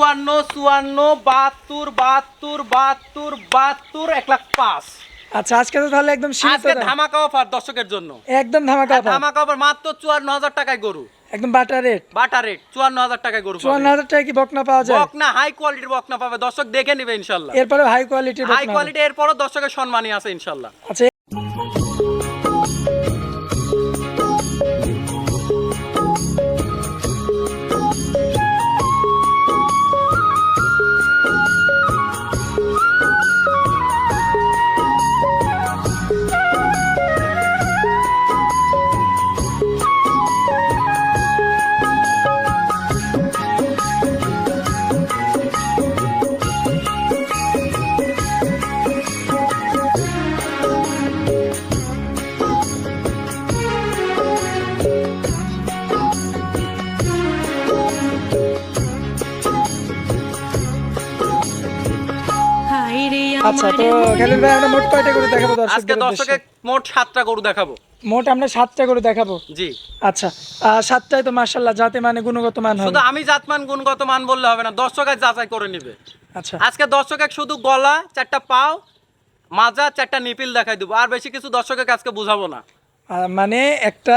চুয়ান্ন চুয়ান্ন বাহাত্তর বাহাত্তর বাহাত্তর বাহাত্তর এক লাখ পাঁচ। আচ্ছা আজকে তো তাহলে একদম আজকে ধামাকা অফার দর্শকের জন্য। একদম ধামাকা offer। ধামাকা অফার মাত্র চুয়ান্ন হাজার টাকায় গরু। একদম বাটা রেট। বাটা রেট চুয়ান্ন হাজার টাকায় গরু চুয়ান্ন হাজার টাকা কি বকনা পাওয়া যায়? বকনা হাই কোয়ালিটির বকনা পাবে। দর্শক দেখে নিবে ইনশাল্লাহ। এরপরে হাই কোয়ালিটির হাই কোয়ালিটি এরপরও দর্শকের সম্মানই আছে ইনশাল্লাহ। আচ্ছা আচ্ছা তো খালিল ভাই আমরা মোট কয়টা করে দেখাবো আজকে দর্শকে মোট সাতটা গরু দেখাবো। মোট আমরা সাতটা করে দেখাবো? জি। আচ্ছা সাতটায় তো মানে গুণগত মান হবে। শুধু আমি জাতমান গুণগত মান বললে হবে না দর্শকের যাচাই করে নিবে। আচ্ছা। আজকে দর্শকের শুধু গলা চারটা পাও মাজা চারটা নিপিল দেখাই দেবো। আর বেশি কিছু দর্শকের আজকে বুঝাবো না। মানে একটা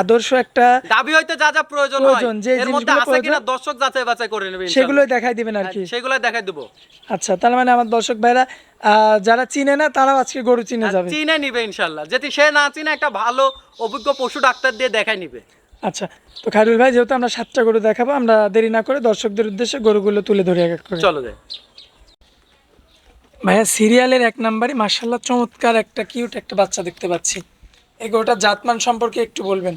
আদর্শ একটা দাবি হইতে যা যা প্রয়োজন হয় প্রয়োজন, যে এর মধ্যে আছে কিনা দর্শক যাচাই বাছাই করে নেবে সেগুলোই দেখাই দিবেন আর কি। সেগুলোই দেখাই দেবো। আচ্ছা তার মানে আমার দর্শক ভাইরা যারা চিনে না তারাও আজকে গরু চিনে যাবে। চিনে নিবে ইনশাল্লাহ। যদি সে না চিনে একটা ভালো অভিজ্ঞ পশু ডাক্তার দিয়ে দেখাই নিবে। আচ্ছা তো খায়রুল ভাই যেহেতু আমরা সাতটা গরু দেখাবো আমরা দেরি না করে দর্শকদের উদ্দেশ্যে গরুগুলো তুলে ধরে এক করে। চলো যাই। ভাইয়া সিরিয়ালের এক নাম্বারে মার্শাল্লাহ চমৎকার একটা কিউট একটা বাচ্চা দেখতে পাচ্ছি। এই গরুটার জাতমান সম্পর্কে একটু বলবেন।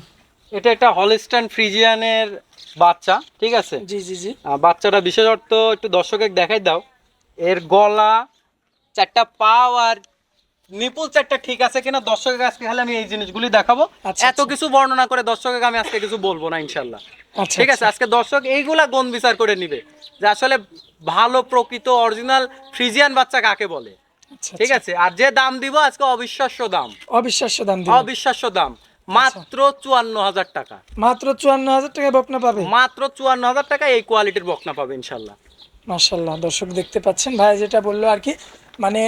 এটা একটা হলস্টাইন ফ্রিজিয়ানের বাচ্চা ঠিক আছে? জি জি জি। বাচ্চাটা বিশেষত একটু দর্শকের দেখাই দাও। এর গলা চারটা পাও আর নিপুল চারটা ঠিক আছে কিনা? দর্শকের আজকে খালি আমি এই জিনিসগুলি দেখাবো। আচ্ছা, এত কিছু বর্ণনা করে দর্শকের আমি আজকে কিছু বলব না ইনশাল্লাহ আচ্ছা ঠিক আছে আজকে দর্শক এইগুলা গণ বিচার করে নিবে যে আসলে ভালো প্রকৃত অরিজিনাল ফ্রিজিয়ান বাচ্চা কাকে বলে? আচ্ছা, ঠিক আছে আর যে দাম দিব আজকে অবিশ্বাস্য দাম। অবিশ্বাস্য দাম অবিশ্বাস্য দাম। মাত্র চুয়ান্ন হাজার টাকা। মাত্র চুয়ান্ন হাজার টাকায় বকনা পাবে? মাত্র চুয়ান্ন হাজার টাকা এই কোয়ালিটির বকনা পাবে ইনশাল্লাহ। মার্শাল্লাহ দর্শক দেখতে পাচ্ছেন ভাই যেটা বলল আর কি মানে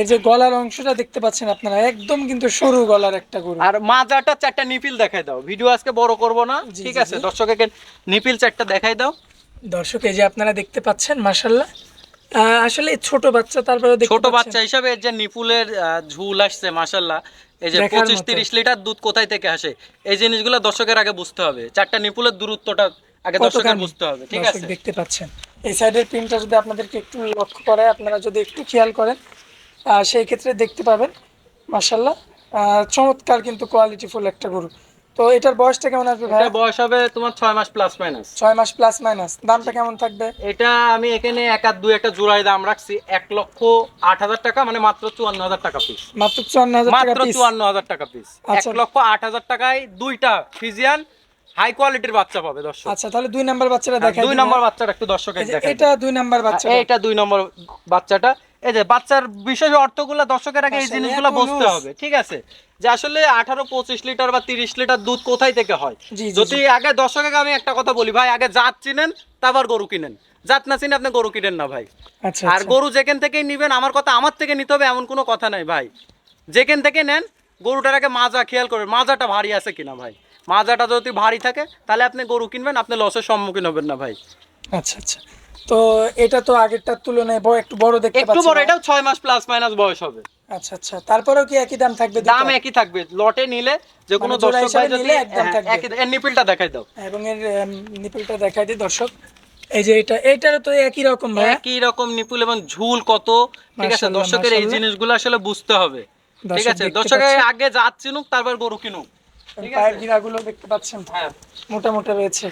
এই যে গলার অংশটা দেখতে পাচ্ছেন আপনারা একদম কিন্তু সরু গলার একটা গরু। আর মাজাটা চারটা নিপিল দেখাই দাও। ভিডিও আজকে বড় করব না ঠিক আছে? জি। দর্শকের নিপিল চারটা দেখাই দাও। দর্শক এই যে আপনারা দেখতে পাচ্ছেন মার্শাল্লাহ আসলে ছোট বাচ্চা তারপরে ছোট বাচ্চা হিসাবে যে নিপুলের ঝুল আসছে মাশাল্লাহ এই যে পঁচিশ তিরিশ লিটার দুধ কোথায় থেকে আসে? এই জিনিসগুলো দর্শকের আগে বুঝতে হবে। চারটা নিপুলের দূরত্বটা আগে দর্শকের বুঝতে হবে ঠিক আছে? দেখতে পাচ্ছেন। এই সাইডের প্রিন্টটা যদি আপনাদেরকে একটু লক্ষ্য করায় আপনারা যদি একটু খেয়াল করেন আহ, সেই ক্ষেত্রে দেখতে পাবেন মার্শাল্লাহ চমৎকার কিন্তু কোয়ালিটিফুল একটা গরু। তো এটার বয়সটা কেমন আসবে ভাই? বয়স হবে তোমার ছয় মাস প্লাস মাইনাস ছয় মাস প্লাস মাইনাস দামটা কেমন থাকবে? এটা আমি এখানে এক আর দুই একটা জোড়ায় দাম রাখছি। এক লক্ষ আট হাজার টাকা মানে মাত্র চুয়ান্ন হাজার টাকা পিস মাত্র চুয়ান্ন হাজার টাকা পিস চুয়ান্ন হাজার টাকা পিস এক আচ্ছা। লক্ষ আট হাজার টাকায় দুইটা ফিজিয়ান হাই কোয়ালিটির বাচ্চা পাবে দর্শক। আচ্ছা তাহলে দুই নাম্বার বাচ্চাটা আর দেখাই দুই। নম্বর বাচ্চাটা একটু দর্শকের দেখাই এটা দুই। নাম্বার বাচ্চা এটা দুই নম্বর বাচ্চাটা। এই যে বাচ্চার বিশেষ অর্থগুলো দর্শকের আগে এই আসলে জিনিসগুলো বুঝতে হবে ঠিক আছে? যে আসলে আঠারো পঁচিশ লিটার বা তিরিশ লিটার দুধ কোথায় থেকে হয়? যদি আগে দর্শকের আমি একটা কথা বলি ভাই আগে জাত চিনেন তারপর গরু কিনেন। জাত না চিনে আপনি গরু কিনেন না ভাই। আচ্ছা আর গরু যেখান থেকেই নিবেন আমার কথা আমার থেকে নিতে হবে এমন কোনো কথা নাই ভাই। যেখান থেকে নেন গরুটার আগে মাজা খেয়াল করবেন মাজাটা ভারী আছে কিনা ভাই। মাজাটা যদি ভারী থাকে তাহলে আপনি গরু কিনবেন আপনি লসের সম্মুখীন হবেন না ভাই। আচ্ছা আচ্ছা। তো এটা তো আগেরটার তুলনায় বড় একটু বড় দেখতে পাচ্ছি একটু বড় এটাও ছয় মাস প্লাস মাইনাস বয়স হবে। আচ্ছা আচ্ছা। তারপরেও কি একই দাম থাকবে দাম একই থাকবে। লটে নিলে যে কোনো মানে দর্শক ভাই যদি একদম হ্যাঁ, থাকবে। একই এর নিপিলটা দেখাই দাও। এবং এর নিপলটা দেখাই দিই দর্শক। এই যে এটা এটারও তো একই রকম ভাই একই রকম নিপুল এবং ঝুল কত ঠিক আছে? দর্শকের এই জিনিসগুলো আসলে বুঝতে হবে। ঠিক আছে? দেখতে দর্শকের আগে জাত চিনুক তারপর গরু কিনুক। ঠিক পায়ের গিরাগুলো দেখতে পাচ্ছেন? হ্যাঁ। মোটা মোটা রয়েছে।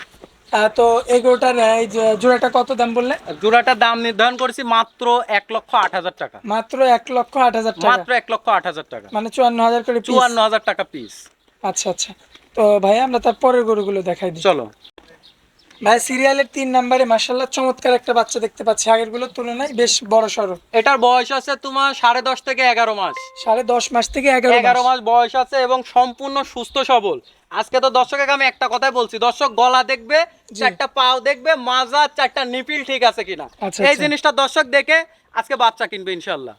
তো এই গরুটার এই যে জোড়াটা কত দাম বললে? জোড়াটার দাম নির্ধারণ করেছি মাত্র এক লক্ষ আট হাজার টাকা। মাত্র এক লক্ষ আট হাজার টাকা? মাত্র এক লক্ষ আট হাজার টাকা। মানে চুয়ান্ন হাজার করে চুয়ান্ন হাজার টাকা পিস আচ্ছা আচ্ছা। তো ভাই আমরা তার পরের গরুগুলো দেখাই দিই। চলো। ভাই সিরিয়ালের তিন নম্বরে মার্শাল্লাহ চমৎকার একটা বাচ্চা দেখতে পাচ্ছি। আগেরগুলোর তুলনায় বেশ বড় সড়ো। এটার বয়স আছে তোমার সাড়ে দশ থেকে এগারো মাস। সাড়ে দশ মাস থেকে এগারো এগারো মাস বয়স আছে এবং সম্পূর্ণ সুস্থ সবল। আজকে তো দর্শককে আমি একটা কথাই বলছি দর্শক গলা দেখবে। চারটা পাও দেখবে মাজা চারটা নিপিল ঠিক আছে কিনা। আচ্ছা, এই আচ্ছা। জিনিসটা দর্শক দেখে আজকে বাচ্চা কিনবে ইনশাল্লাহ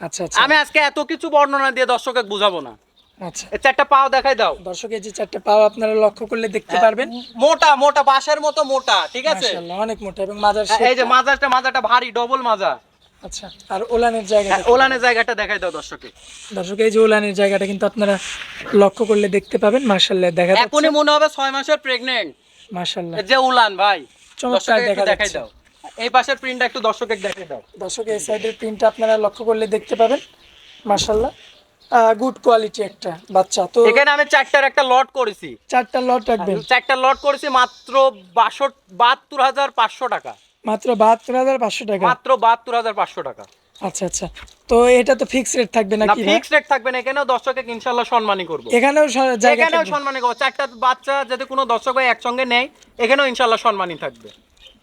আচ্ছা আমি আজকে এত কিছু বর্ণনা দিয়ে দর্শককে বুঝাবো না। আচ্ছা। চারটা পাও দেখাই দাও। দর্শক এই যে চারটে পাও আপনারা লক্ষ্য করলে দেখতে পারবেন। মোটা মোটা বাঁশের মতো মোটা ঠিক আছে? অনেক মোটা এবং মাজার এই যে ভারী ডবল মাজা। আচ্ছা আর ওলানের জায়গা হ্যাঁ, ওলানের জায়গাটা দেখাই দাও দর্শকে দর্শক এই যে ওলানের জায়গাটা কিন্তু আপনারা লক্ষ্য করলে দেখতে পাবেন মার্শাল্লাহ দেখা এখনই মনে হবে ছয় মাসের প্রেগনেন্ট মার্শাল্লাহ যে উলান ভাই চমৎকার দেখা দেখাই দাও। এই পাশের প্রিন্টটা একটু দর্শকে দেখাই দাও। দর্শক এই সাইডের প্রিন্টটা আপনারা লক্ষ্য করলে দেখতে পাবেন মার্শাল্লাহ গুড কোয়ালিটি একটা বাচ্চা। তো এখানে আমি চারটার একটা লট করেছি। চারটা লট রাখবেন। চারটা লট করেছি মাত্র বাষট্টি বাহাত্তর হাজার পাঁচশো টাকা। মাত্র বাহাত্তর হাজার পাঁচশো টাকা। মাত্র বাহাত্তর হাজার পাঁচশো টাকা। আচ্ছা আচ্ছা। তো এটা তো ফিক্স রেট থাকবে না নাকি? ফিক্স রেট থাকবে না এখানেও দর্শকে ইনশাল্লাহ সম্মানই করব। এখানেও জায়গা এখানেও সম্মানই করব। চারটা বাচ্চা যদি কোনো দর্শক ভাই একসঙ্গে নেয় এখানেও ইনশাল্লাহ সম্মানই থাকবে।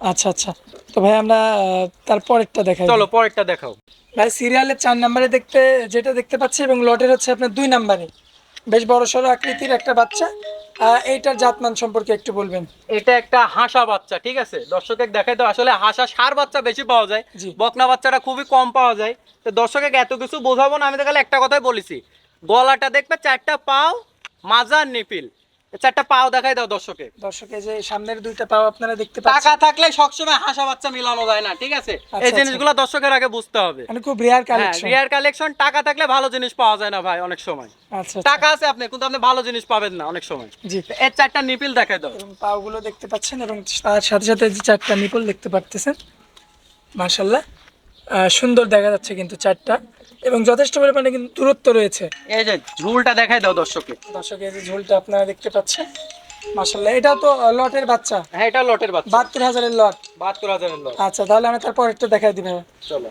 আচ্ছা আচ্ছা। তো ভাই আমরা আহ, তারপরেরটা দেখাই। চলো পরেরটা দেখাও। ভাই সিরিয়ালের চার নাম্বারে দেখতে যেটা দেখতে পাচ্ছি এবং লটের হচ্ছে আপনার দুই নাম্বারে। বেশ বড় সড়ো আকৃতির একটা বাচ্চা। এইটার জাতমান সম্পর্কে একটু বলবেন। এটা একটা হাসা বাচ্চা ঠিক আছে? দর্শকের দেখাই তো আসলে হাসা সার বাচ্চা বেশি পাওয়া যায়। বকনা বাচ্চাটা খুবই কম পাওয়া যায়। তো দর্শকের এত কিছু বোঝাবো না আমি তাহলে একটা কথাই বলেছি। গলাটা দেখবে চারটা পাও মাজার নিপিল। চারটা পাও দেখাই দাও দর্শকে। দর্শকে যে সামনের দুইটা পাও আপনারা দেখতে পাচ্ছেন। টাকা থাকলে সবসময় হাসা বাচ্চা মিলানো যায় না ঠিক আছে? এই আচ্ছা। জিনিসগুলো দর্শকের আগে বুঝতে হবে। মানে খুব রেয়ার কালেকশন রিয়ার কালেকশন টাকা থাকলে ভালো জিনিস পাওয়া যায় না ভাই অনেক সময়। আচ্ছা আচ্ছা। টাকা আছে আপনি কিন্তু আপনি ভালো জিনিস পাবেন না অনেক সময়। জি। এর চারটা নিপিল দেখাই দাও। এবং পাওগুলো দেখতে পাচ্ছেন এবং তার সাথে সাথে যে চারটা নিপল দেখতে পারতেছেন মাশাল্লাহ সুন্দর দেখা যাচ্ছে কিন্তু চারটা। এবং যথেষ্ট পরিমাণে কিন্তু দূরত্ব রয়েছে। এই যে ঝুলটা দেখাই দাও দর্শককে। দর্শক এই যে ঝুলটা আপনারা দেখতে পাচ্ছেন মাশাল্লাহ এটা তো লটের বাচ্চা। হ্যাঁ এটা লটের বাচ্চা। বাহাত্তর হাজারের লট। বাহাত্তর হাজারের লট। আচ্ছা তাহলে আমি তারপর একটু দেখাই দিই ভাইয়া চলো।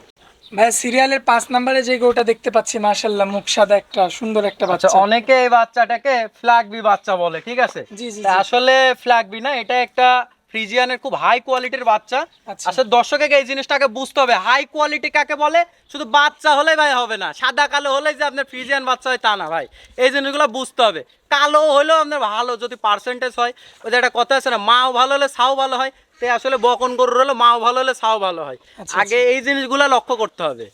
ভাই সিরিয়ালের পাঁচ নম্বরে যে গরুটা দেখতে পাচ্ছি মাশাল্লাহ মুখ সাদা একটা সুন্দর একটা আচ্ছা বাচ্চা। অনেকে এই বাচ্চাটাকে ফ্ল্যাগবি বাচ্চা বলে ঠিক আছে? জি জি আসলে ফ্ল্যাগবি না এটা একটা ফ্রিজিয়ানের খুব হাই কোয়ালিটির বাচ্চা। আচ্ছা। আসলে দর্শককে এই জিনিসটাকে বুঝতে হবে। হাই কোয়ালিটি কাকে বলে? শুধু বাচ্চা হলে ভাই হবে না সাদা কালো হলে যে আপনার ফ্রিজিয়ান বাচ্চা হয় তা না ভাই। এই জিনিসগুলো বুঝতে হবে। কালো হলেও আপনার ভালো যদি পার্সেন্টেজ হয়। ওই যে একটা কথা আছে না মাও ভালো হলে সাও ভালো হয়। তো আসলে বকন গরুর হলে মাও ভালো হলে সাও ভালো হয়। আচ্ছা, আগে এই জিনিসগুলো লক্ষ্য করতে হবে।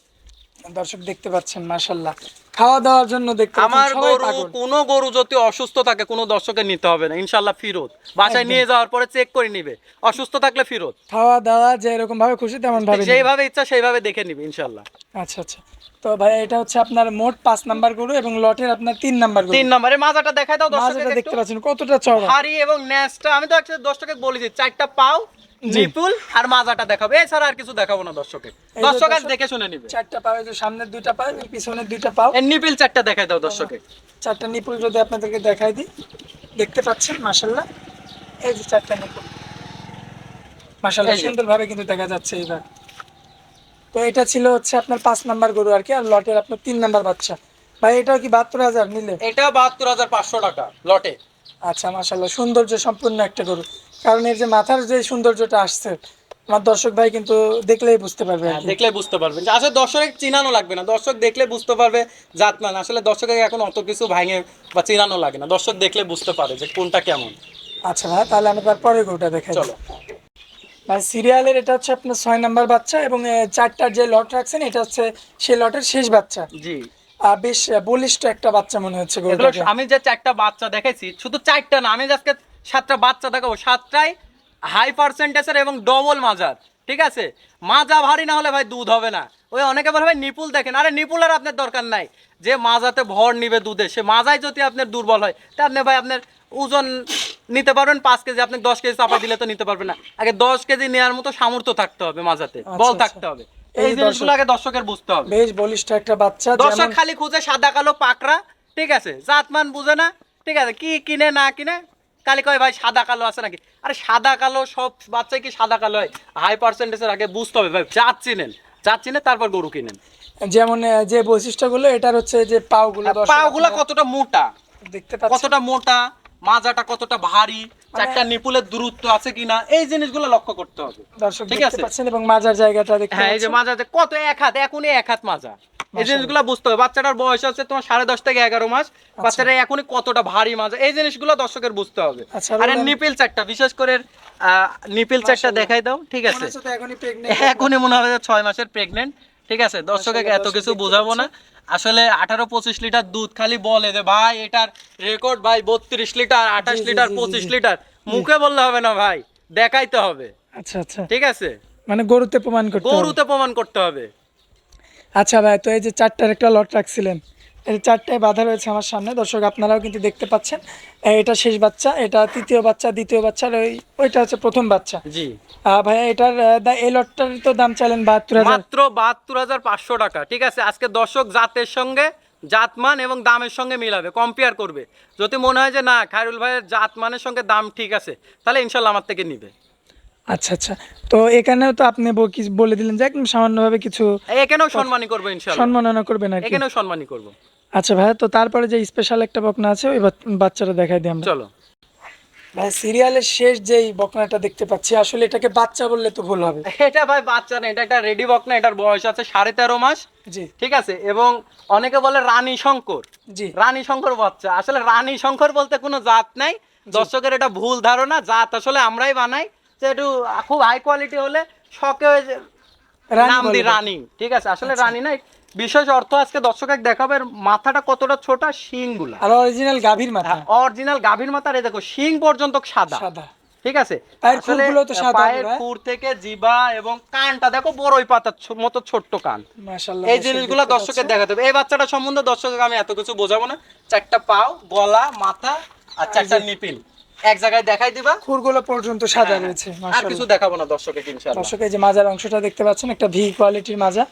দর্শক দেখতে পাচ্ছেন মাশাল্লাহ খাওয়া দাওয়ার জন্য দেখতে আমার গরু। কোনো গরু যদি অসুস্থ থাকে কোনো দর্শকের নিতে হবে না। ইনশাল্লাহ ফিরত বাসায় নিয়ে যাওয়ার পরে চেক করে নিবে। অসুস্থ থাকলে ফিরত খাওয়া দাওয়া যে এরকম ভাবে খুশি তেমন ভাবে নিন। যেইভাবে ইচ্ছা সেইভাবে দেখে নিবে ইনশাল্লাহ আচ্ছা আচ্ছা। তো ভাই এটা হচ্ছে আপনার মোট পাঁচ নাম্বার গরু এবং লটের আপনার তিন নাম্বার গরু। তিন নম্বরে মাজাটা দেখাই দাও মাঝেটা দেখতে পাচ্ছেন কতটা চড়া হাড়ি এবং ন্যাসটা আমি তো একটা দর্শকে বলেছি চারটা পাও নিপুল আর মাজাটা দেখাবো। এছাড়া আর কিছু দেখাবো না দর্শকে। দর্শক আর দেখে শুনে নিবে। চারটা পাও যে সামনের দুইটা পাও পিছনের দুইটা পাও। নিপিল চারটা দেখাই দাও দর্শকে। চারটা নিপুল যদি আপনাদেরকে দেখাই দিই দেখতে পাচ্ছেন মাশাল্লাহ এই যে চারটা নিপুল। মাশাল্লাহ সুন্দরভাবে কিন্তু দেখা যাচ্ছে এইবার। তো এটা ছিল হচ্ছে আপনার পাঁচ নাম্বার গরু আর কি আর লটের আপনার তিন নাম্বার বাচ্চা। ভাই এটাও কি বাহাত্তর হাজার নিলে? এটা বাহাত্তর হাজার পাঁচশো টাকা লটে। আচ্ছা মাশাল্লাহ সৌন্দর্য সম্পূর্ণ একটা গরু। কারণ এর যে মাথার যে সৌন্দর্যটা আসছে আমার দর্শক ভাই কিন্তু দেখলেই বুঝতে পারবে হ্যাঁ, দেখলে বুঝতে পারবেন যে আসলে দর্শক চিনানো লাগবে না। দর্শক দেখলে বুঝতে পারবে জাতমান আসলে দর্শকের এখন অত কিছু ভাঙে বা চিনানো লাগে না। দর্শক দেখলে বুঝতে পারে যে কোনটা কেমন। আচ্ছা ভাই তাহলে আমি তার তারপরে গরুটা দেখাই। চলো। ভাই সিরিয়ালের এটা হচ্ছে আপনার ছয় নাম্বার বাচ্চা এবং চারটার যে লট রাখছেন এটা হচ্ছে সেই লটের শেষ বাচ্চা। জি। বেশ বলিষ্ঠ একটা বাচ্চা মনে হচ্ছে আমি যে চারটা বাচ্চা দেখেছি শুধু চারটা না আমি আজকে সাতটা বাচ্চা দেখাবো। সাতটাই হাই পার্সেন্টেজের এবং ডবল মাজার। ঠিক আছে? মাজা ভারী না হলে ভাই দুধ হবে না। ওই অনেকে বলে ভাই নিপুল দেখেন। আরে নিপুলের আপনার দরকার নাই। যে মাজাতে ভর নিবে দুধে সে মাজায় যদি আপনার দুর্বল হয় তা আপনি ভাই আপনার ওজন নিতে পারবেন পাঁচ কেজি। আপনি দশ কেজি চাপা দিলে তো নিতে পারবেন না। আগে দশ কেজি নেওয়ার মতো সামর্থ্য থাকতে হবে মাজাতে। বল আচ্ছা। থাকতে হবে। এই জিনিসগুলো আগে দর্শকের বুঝতে হবে। বেশ বলিষ্ঠ একটা বাচ্চা দর্শক খালি খুঁজে সাদা কালো পাকড়া ঠিক আছে? জাতমান বুঝে না ঠিক আছে? কি কিনে না কিনে খালি কয় ভাই সাদা কালো আছে নাকি? আরে সাদা কালো সব বাচ্চাই কি সাদা কালো হয়? হাই পার্সেন্টেজের আগে বুঝতে হবে ভাই জাত চিনেন। জাত চিনে তারপর গরু কিনেন। যেমন যে বৈশিষ্ট্যগুলো এটার হচ্ছে যে পাওগুলো পাগুলা আপনারা কতটা মোটা? দেখতে পাচ্ছেন কতটা মোটা? মাজাটা কতটা ভারী? চারটা নিপুলের দূরত্ব আছে কিনা? এই জিনিসগুলো লক্ষ্য করতে হবে। দর্শক ঠিক আছে। এবং মাজার জায়গাটা দেখতে হ্যাঁ এই যে মাজাতে কত এক হাত? এখনই এক হাত মাজা। এই জিনিসগুলো বুঝতে হবে। বাচ্চাটার বয়স আছে তোমার সাড়ে দশ থেকে এগারো মাস। বাচ্চাটা এখনই কতটা ভারী মাজা এই জিনিসগুলো দর্শকের বুঝতে হবে। আচ্ছা, আরে নিপিল চারটা বিশেষ করে নিপিল চারটা দেখাই দাও ঠিক আছে? এখনই মনে হবে ছয় মাসের প্রেগনেন্ট ঠিক আছে? দর্শকে এত কিছু বোঝাবো না। আসলে আঠারো পঁচিশ লিটার দুধ খালি বলে যে ভাই এটার রেকর্ড ভাই বত্রিশ লিটার আঠাশ লিটার পঁচিশ লিটার। মুখে বললে হবে না ভাই। দেখাইতে হবে। আচ্ছা আচ্ছা। ঠিক আছে? মানে গরুতে প্রমাণ করতে হবে। গরুতে প্রমাণ করতে হবে। আচ্ছা ভাই তো এই যে চারটার একটা লট রাখছিলেন। এই চারটায় বাধা রয়েছে আমার সামনে দর্শক আপনারাও কিন্তু দেখতে পাচ্ছেন। এটা শেষ বাচ্চা এটা তৃতীয় বাচ্চা দ্বিতীয় বাচ্চা ওই ওইটা হচ্ছে প্রথম বাচ্চা। জি। ভাইয়া এটার এই লটটার তো দাম চাইলেন বাহাত্তর হাজার। মাত্র বাহাত্তর হাজার পাঁচশো টাকা ঠিক আছে? আজকে দর্শক জাতের সঙ্গে জাতমান এবং দামের সঙ্গে মিলাবে কম্পেয়ার করবে। যদি মনে হয় যে না খায়রুল ভাইয়ের জাতমানের সঙ্গে দাম ঠিক আছে তাহলে ইনশাল্লাহ আমার থেকে নিবে। আচ্ছা আচ্ছা। তো এখানেও তো আপনি বলে দিলেন যে একদম সামান্যভাবে কিছু এখানেও সম্মানই করব ইনশাল্লাহ সম্মাননা করবেন আর এখানেও সম্মানই করব। আচ্ছা ভাইয়া তো তারপরে যে স্পেশাল একটা বকনা আছে ওই বাচ- বাচ্চাটা দেখাই দিই আমরা। চলো। ভাই সিরিয়ালের শেষ যেই বকনাটা দেখতে পাচ্ছি আসলে এটাকে বাচ্চা বললে তো ভুল হবে। এটা ভাই বাচ্চা না এটা একটা রেডি বকনা এটার বয়স আছে সাড়ে তেরো মাস। জি। ঠিক আছে? এবং অনেকে বলে রানী শঙ্কর। জি। রানী শঙ্কর বাচ্চা। আসলে রানী শঙ্কর বলতে কোনো জাত নাই। দর্শকের এটা ভুল ধারণা জাত আসলে আমরাই বানাই। যে একটু খুব হাই কোয়ালিটি হলে শখে নাম দি। রানী ঠিক আছে আসলে রানী নাই। বিশেষ অর্থ আজকে দর্শক এক দেখাবে মাথাটা কতটা ছোট? শিংগুলা আর অরিজিনাল গাভীর মাথা। অরিজিনাল গাভীর মাথার এই দেখো শিং পর্যন্ত সাদা। সাদা। ঠিক আছে? পায়ের। খুর থেকে জিবা এবং কানটা দেখো বড়ই পাতার মতো ছোট্ট কান। মাশাআল্লাহ এই জিনিসগুলো দর্শকের দেখাতে হবে। এই বাচ্চাটা সম্বন্ধে দর্শককে আমি এত কিছু বোঝাবো না। চারটা পাও গলা মাথা আর চারটা নিপিল। এক জায়গায় দেখাই দিবা। খুরগুলো পর্যন্ত সাদা হ্যাঁ, রয়েছে আর কিছু দেখাবো না দর্শকের ইনশাআল্লাহ। দর্শক যে মাজার অংশটা দেখতে পাচ্ছেন একটা ভি কোয়ালিটির মাজা।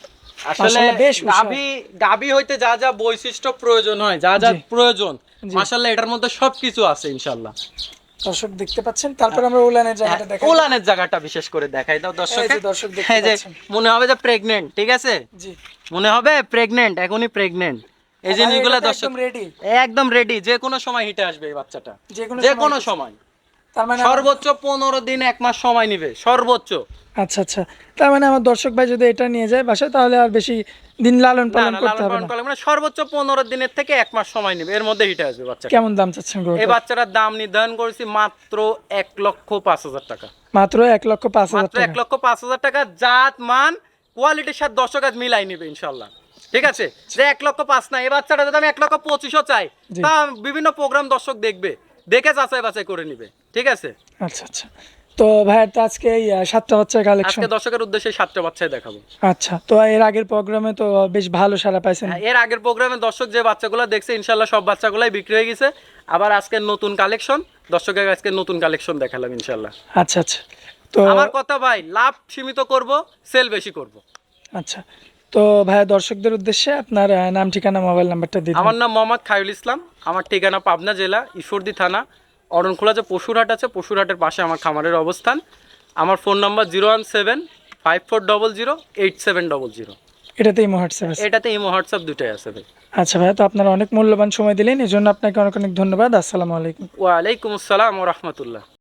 আসলে বেশ। গাভী গাভী হইতে যা যা বৈশিষ্ট্য প্রয়োজন হয় যা যা প্রয়োজন। মাশাআল্লাহ এটার মধ্যে সবকিছু আছে ইনশাআল্লাহ। দর্শক দেখতে পাচ্ছেন তারপর আমরা উলানের জায়গাটা হ্যাঁ, দেখাই। উলানের জায়গাটা বিশেষ করে দেখাই দাও দর্শক এই যে দর্শক দেখতে পাচ্ছেন। মনে হবে যে প্রেগনেন্ট ঠিক আছে? জি। মনে হবে প্রেগনেন্ট এখনই প্রেগনেন্ট এই জিনিসগুলো দর্শক রেডি একদম রেডি যে কোনো সময় হিটে আসবে এই বাচ্চাটা। যে কোনো সময় মানে সর্বোচ্চ পনেরো দিন এক মাস সময় নিবে সর্বোচ্চ। আচ্ছা আচ্ছা। তার মানে আমার দর্শক ভাই যদি এটা নিয়ে যায় বাসায় তাহলে আর বেশি দিন লালন পালন করতে হবে না। মানে সর্বোচ্চ পনেরো দিনের থেকে এক মাস সময় নিবে এর মধ্যে হিটে আসবে বাচ্চাটা। কেমন দাম চাচ্ছেন এই বাচ্চাটার দাম নির্ধারণ করেছি মাত্র এক লক্ষ পাঁচ হাজার টাকা। মাত্র এক লক্ষ পাঁচ হাজার মাত্র এক লক্ষ পাঁচ হাজার টাকা জাত মান কোয়ালিটির সাথে দর্শক আজ মিলাই নিবে ইনশাল্লাহ। ঠিক আছে? যে এক লক্ষ পাঁচ না এই বাচ্চাটা যদি আমি এক লক্ষ পঁচিশও চাই তা বিভিন্ন প্রোগ্রাম দর্শক দেখবে দেখে যাচাই বাছাই করে নিবে ঠিক আছে? আচ্ছা আচ্ছা। তো ভাইয়ের তো আজকে এই সাতটা বাচ্চার কালেকশন আজকে দর্শকের উদ্দেশ্যে সাতটা বাচ্চাই দেখাবো। আচ্ছা তো এর আগের প্রোগ্রামে তো বেশ ভালো সারা পাইছেন। হ্যাঁ, এর আগের প্রোগ্রামে দর্শক যে বাচ্চাগুলো দেখছে ইনশাল্লাহ সব বাচ্চাগুলাই বিক্রি হয়ে গেছে। আবার আজকে নতুন কালেকশন দর্শকের আজকে নতুন কালেকশন দেখালাম ইনশাল্লাহ আচ্ছা আচ্ছা। তো আমার কথা ভাই লাভ সীমিত করব সেল বেশি করব। আচ্ছা। তো ভাইয়া দর্শকদের উদ্দেশ্যে আপনার নাম ঠিকানা মোবাইল নাম্বারটা দিন আমার নাম মোহাম্মদ খায়ুল ইসলাম। আমার ঠিকানা পাবনা জেলা ঈশ্বরদী থানা অরণখোলা যে পশুরহাট আছে পশুরহাটের পাশে আমার খামারের অবস্থান। আমার phone number zero one seven five four double zero eight seven double zero. এটাতেই হোয়াটসঅ্যাপ আছে? এটাতে ইমো হোয়াটসঅ্যাপ দুটাই আছে ভাই। আচ্ছা ভাইয়া তো আপনারা অনেক মূল্যবান সময় দিলেন এই জন্য আপনাকে অনেক অনেক ধন্যবাদ। আসসালামু আলাইকুম। ওয়ালাইকুম আসসালাম ও রহমতুল্লাহ।